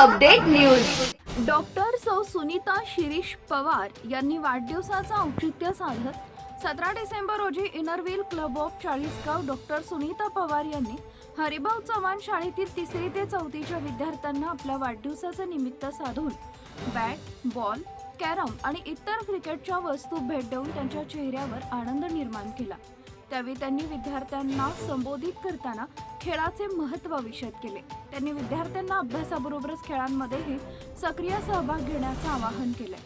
Update news. Doctor सौ सुनीता शिरीष पवार यांनी वाढदिवसाचं औचित्य साधत सतरा डिसेंबर रोजी Inner Wheel club of Chalisgaon doctor Sunita Pawar यांनी हरिभाऊ चव्हाण शाळेतील तिसरी ते चौथीच्या विद्यार्थ्यांना आपल्या वाढदिवसाचं निमित्त साधून बॅट बॉल कॅरम आणि इतर क्रिकेटच्या वस्तू भेट देऊन त्यांच्या चेहऱ्यावर आनंद निर्माण केला. त्यावेळी त्यांनी विद्यार्थ्यांना संबोधित करताना खेळाचे महत्त्व विषद केले. त्यांनी विद्यार्थ्यांना अभ्यासाबरोबरच खेळांमध्येही सक्रिय सहभाग घेण्याचं आवाहन केले.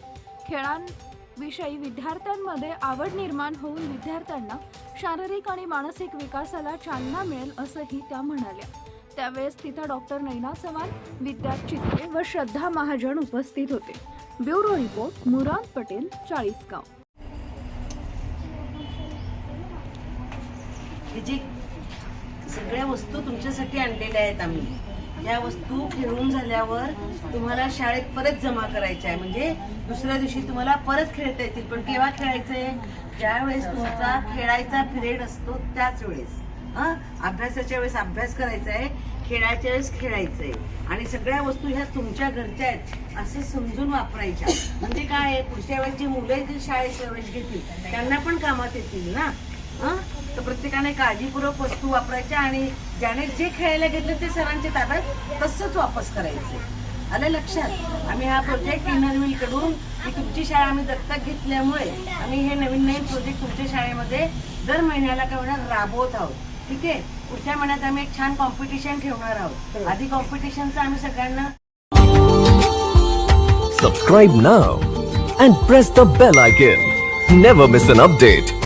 खेळांविषयी विद्यार्थ्यांमध्ये आवड निर्माण होऊन विद्यार्थ्यांना शारीरिक आणि मानसिक विकासाला चालना मिळेल असंही त्या म्हणाल्या. त्यावेळेस तिथं डॉक्टर नैना चव्हाण विद्या चित्रे व श्रद्धा महाजन उपस्थित होते. Bureau report Murad Patel Chalisgaon. हे जे सगळ्या वस्तू तुमच्यासाठी आणलेल्या आहेत आम्ही या वस्तू खेळून झाल्यावर तुम्हाला शाळेत परत जमा करायच्या आहे. म्हणजे दुसऱ्या दिवशी तुम्हाला परत खेळता येतील. पण केव्हा खेळायचंय ज्या वेळेस तुमचा खेळायचा पिरियड असतो त्याच वेळेस. हा? अभ्यासाच्या वेळेस अभ्यास करायचा आहे खेळायच्या वेळेस खेळायचंय आणि सगळ्या वस्तू ह्या तुमच्या घरच्या आहेत असं समजून वापरायच्या. म्हणजे काय आहे पुढच्या वेळेस जी मुलं येतील शाळेत प्रवेश घेतील त्यांना पण कामात येतील ना? हा? तर प्रत्येकाने काळजीपूर्वक वस्तू वापरायच्या आणि ज्याने जे खेळायला घेतलं ते सरांच्या ताब्यात तसंच वापस करायचं. आलं लक्षात? आम्ही हा प्रोजेक्ट इनरव्हील कडून ही तुमची शाळा आम्ही दत्तक घेतल्यामुळे आम्ही हे नवीन नवीन प्रोजेक्ट तुमच्या शाळेमध्ये दर महिन्याला काय होणार? राबवत आहोत. ठीक आहे? पुढच्या महिन्यात आम्ही एक छान कॉम्पिटिशन ठेवणार आहोत. आधी कॉम्पिटिशनचं आम्ही सगळ्यांना Subscribe now and press the bell icon. Never miss an update.